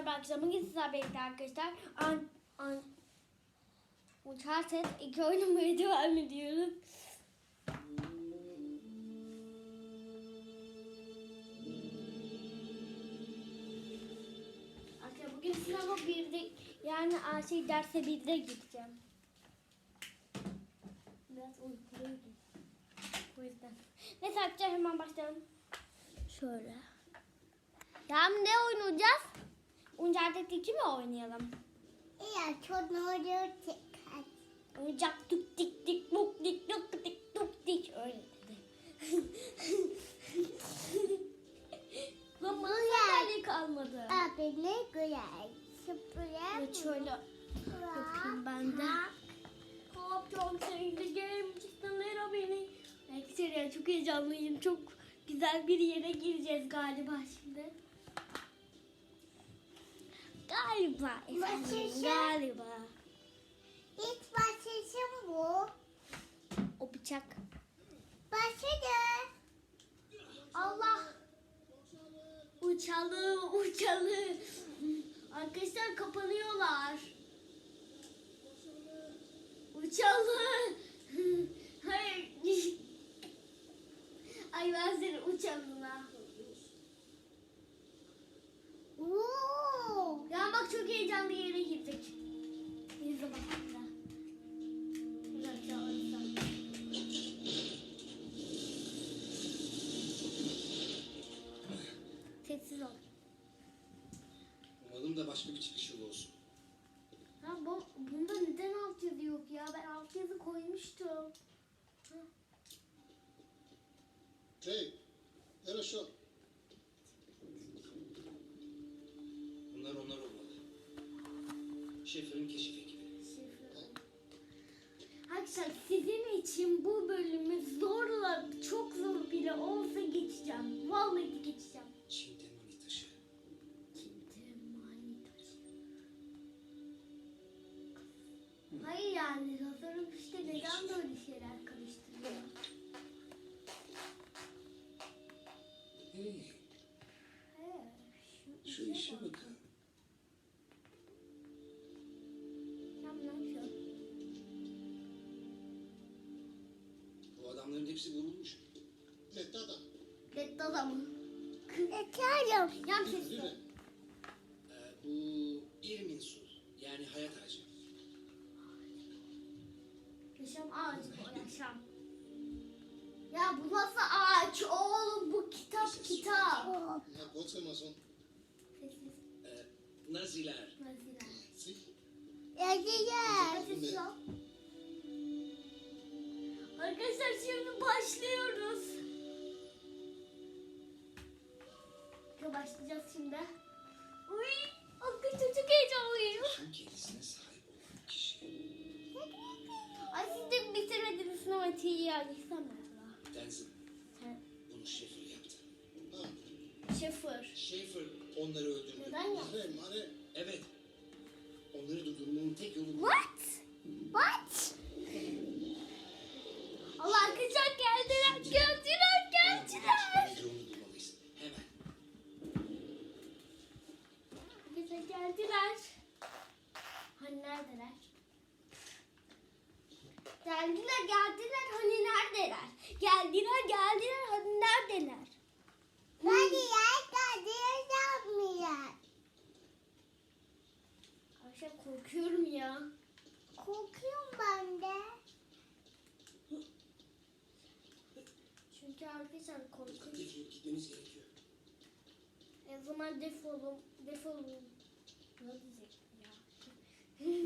merhaba arkadaşlar. Bugün sizlerle birlikte arkadaşlar. An, an, Uncharted 2 oynamaya devam ediyoruz. Bugün sınava birde yani şey derse birde gideceğim. Biraz uykuluydum. O yüzden. Neyse arkadaşlar hemen başlayalım. Şöyle. Tamam ne oynayacağız? 2 mi oynayalım? Ya çok tekrar. Oyuncak tuk tik tik tuk tik tuk tik tuk tik öyle dedi. Bana sandalye kalmadı. Abi ne güzel. Süpürge Evet şöyle yapayım ben de. Hop çok sevdiğim çıktanlara beni. Ya çok heyecanlıyım. Çok güzel bir yere gireceğiz galiba şimdi. Galiba efendim galiba. İlk başlayışım bu. O bıçak. Başladı. Allah. Uçalı uçalı. Arkadaşlar kapanıyorlar. Uçalı. Hayır. Ay ben seni uçalına. Oo. Ya bak çok heyecanlı yere Şeflerin keşif ekibi. Arkadaşlar sizin için bu bölümü zorla çok zor bile olsa geçeceğim. Vallahi geçeceğim. Hepsi vurulmuş. Adam. Reddi adamı. Yeterim. Yan. Değil mi? Ee, bu İrminsul. Yani hayat ağacı. Yaşam ağacı bu yaşam. Ya bu nasıl ağaç oğlum bu kitap kitap. Oo. Ya. Sessiz. Ee, Naziler. Naziler. Arkadaşlar şimdi başlıyoruz. Ya başlayacağız şimdi. Uy, arkadaşlar çok heyecanlıyım. Ay siz de bitirmediniz sinematiği ya. Gitsem acaba? Denzin. Sen Bunu Schaefer yaptı. Şoför. Schaefer onları öldürdü. Neden? Mare, mare. Evet. Onları durdurmanın tek yolu bu. What? Allah arkadaşlar geldiler, geldiler, geldiler. Nedir onu bulmalıyız. Hemen. Arkadaşlar geldiler. Hani neredeler? Geldiler, geldiler. Hani neredeler? Geldiler, geldiler. Hani neredeler? Hadi ya hadi yapmıyor. Arkadaşlar korkuyorum ya. Korkuyorum ben de. Çünkü arkadaşlar korkuyorum. Defolup gitmemiz gerekiyor. E o zaman defolun, defolun. Ne diyecek ya?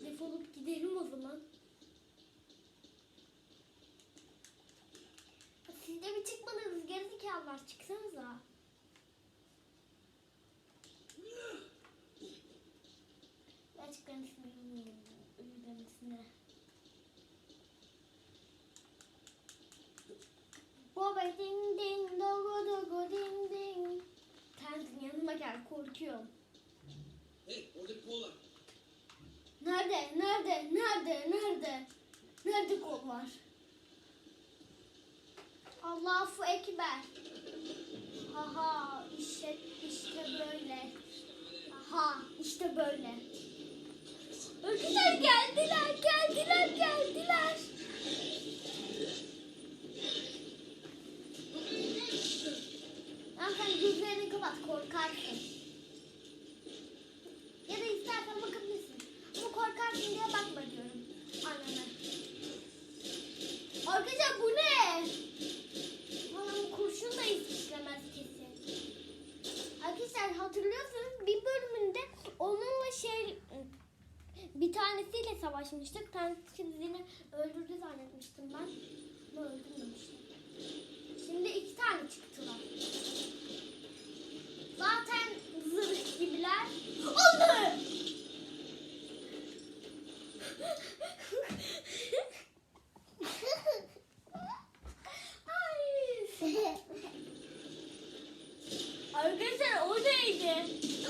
Defolup gidelim o zaman. Siz de bir çıkmadınız gerizekalılar çıksanıza. Ding ding dogo dogo ding ding. Tenzin yanıma gel korkuyorum. Hey orada bir. Nerede? Nerede? Nerede? Nerede? Nerede kollar? Allahu Ekber. Haha. İşte böyle. Aha işte böyle. Arkadaşlar geldiler, geldiler, geldiler. Tamam sen gözlerini kapat, korkarsın. Ya da istersen bakabilirsin. Ama korkarsın diye bakma diyorum. Anneme. Arkadaşlar bu ne? Valla bu kurşun da işlemez kesin. Arkadaşlar hatırlıyorsanız bir bölümünde onunla şey bir tanesiyle savaşmıştık. Tanesini öldürdü zannetmiştim ben. Ama öldürmemiştim. Şimdi iki tane çıktılar. Zaten zırh gibiler. Ay. Arkadaşlar o neydi?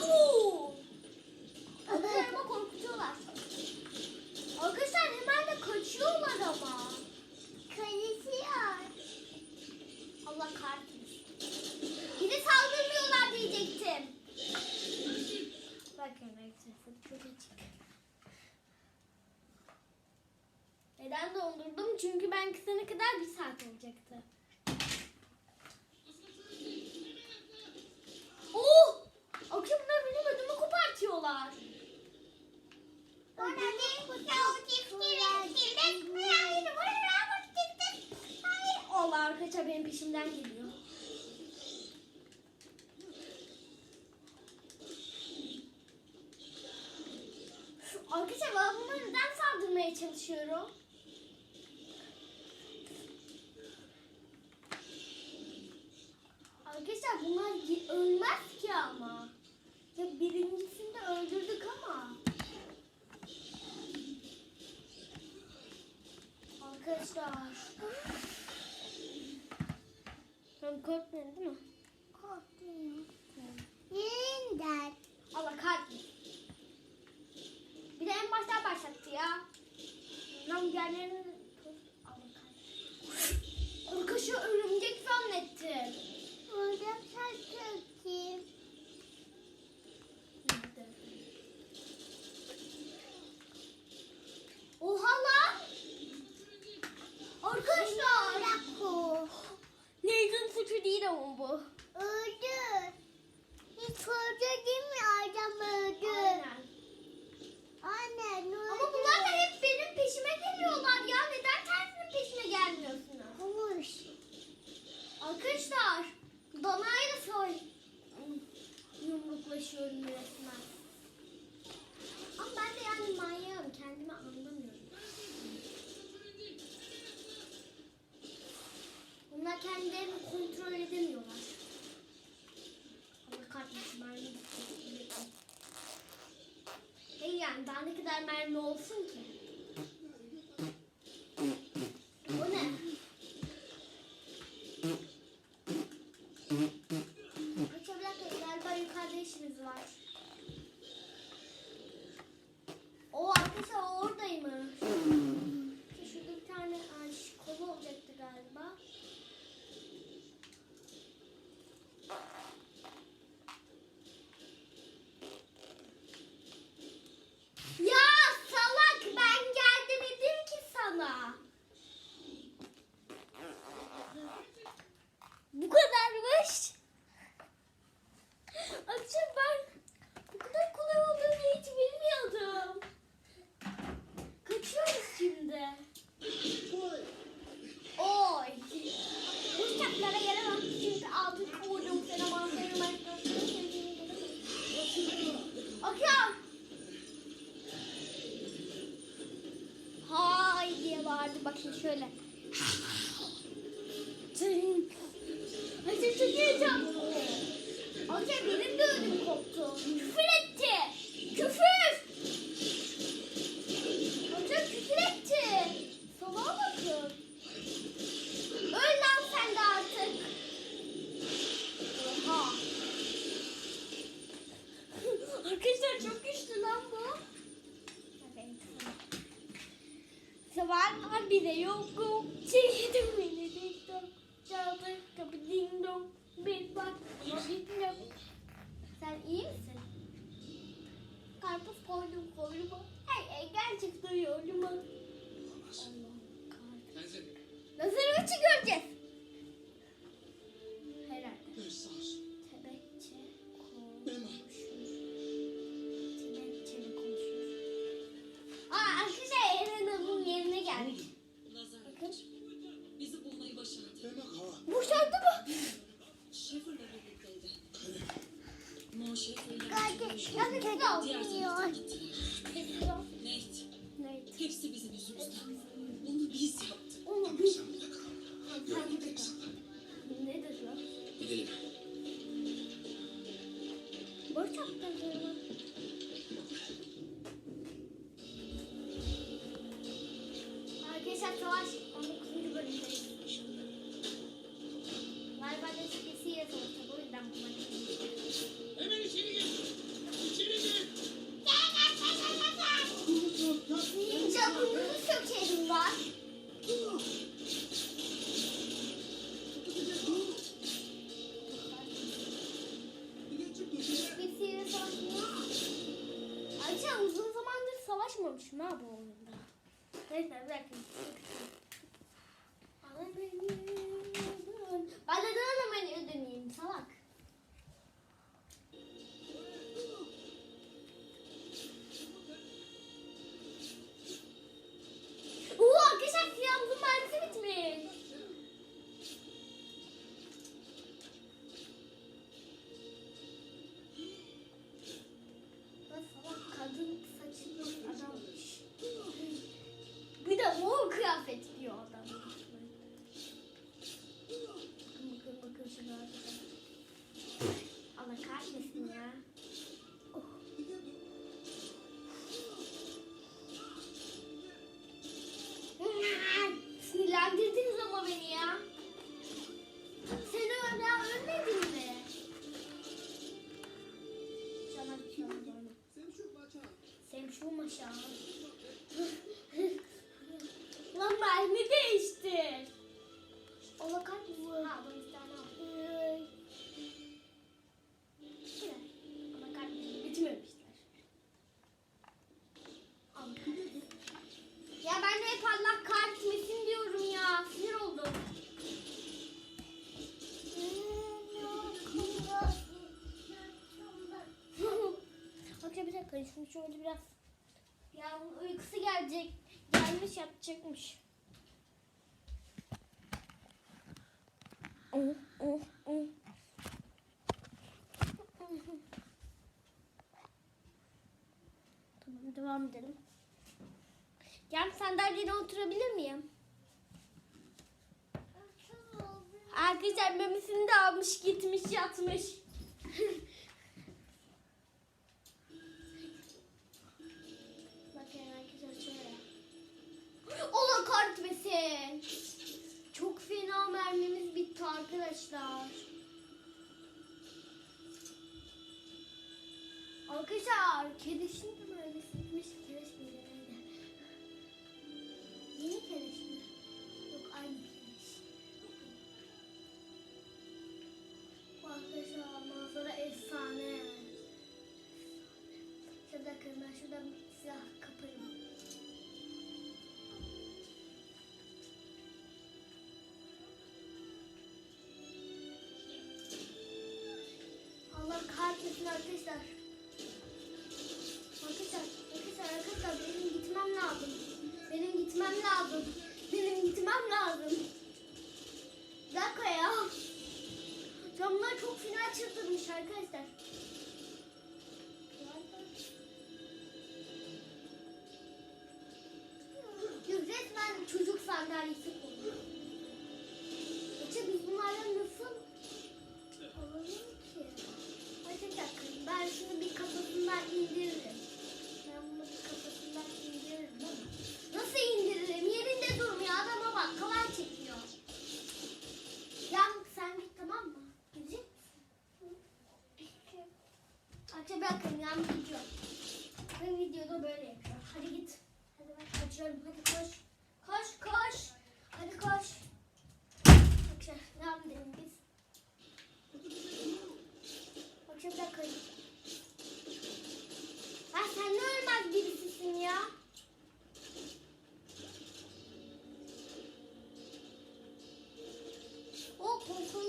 Oo! Arkadaşlar korkutuyorlar. Arkadaşlar hemen de kaçıyorlar ama. Karışıyor. Allah kahretsin. Bir de saldırmıyorlar diyecektim. Bakın arkadaşlar çok açık. Neden dondurdum? Çünkü ben kısana kadar bir saat olacaktı. Oh! Akşam bunlar benim ödümü kopartıyorlar. Bana bir kutu çiftlik Hayır, bana çiftlik. Hayır. Arkadaşlar benim peşimden geliyor. Arkadaşlar bunlara neden saldırmaya çalışıyorum? Arkadaşlar bunlar ölmez ki ama. Ya birincisini de öldürdük ama. Arkadaşlar. Korkmuyorsun değil mi? Korkuyorum. Yeniden. Allah kahretsin. Bir de en baştan başlattı ya. Lan kahretsin. Korkaşı örümcek zannettim. Saç çekeyim. Oha lan! Arkadaşlar! Suçu değil ama bu. Öldü. Hiç öldü değil mi? Adam öldü. Aynen. Anne ne öldü? Ama bunlar da hep benim peşime geliyorlar ya. Neden tersinin peşime gelmiyorsunuz? Konuş. Arkadaşlar, danayla soy yumruklaşıyorum resmen. Dakika şunu şöyle biraz ya uykusu gelecek gelmiş yapacakmış. Oh, oh, oh. Tamam devam edelim. Gel sandalyene oturabilir miyim? Arkadaşlar memisini de almış gitmiş yatmış. Kahretmesin. Çok fena mermimiz bitti arkadaşlar. Arkadaşlar kedişin de mermisi bitmiş. Kereş neydi? Yeni kereş mi? Yok aynı kereş. Arkadaşlar manzara efsane. Şurada ben şuradan silah Arkadaşlar. Arkadaşlar, arkadaşlar, arkadaşlar benim gitmem lazım. Benim gitmem lazım. Benim gitmem lazım. Bir dakika ya. Camlar çok fena çıldırmış arkadaşlar. Bakın yan video. Ben videoda böyle yapıyorum. Hadi git. Hadi ben kaçıyorum. Hadi koş. Koş koş. Hadi koş. Akşam ne yapalım biz? Akşam bir dakika. Ha sen ne ölmez birisisin ya. O pompalı.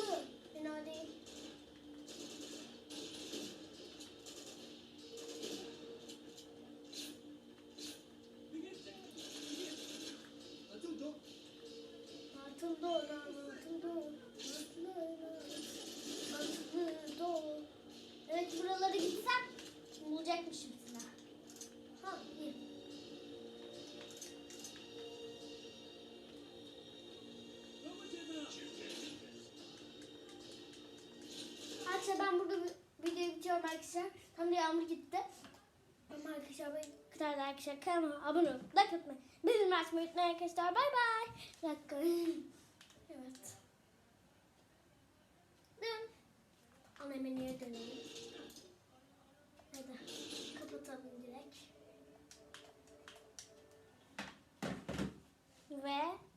Arkadaşlar ben burada videoyu bitiriyorum arkadaşlar. Tam da yağmur gitti. Ama arkadaşlar ben kadar arkadaşlar kanalıma abone olup like atmayı, bildirim açmayı unutmayın arkadaşlar. Bay bay. Dakika. evet. Dön. Ana menüye dönelim. Hadi kapatalım direkt. Ve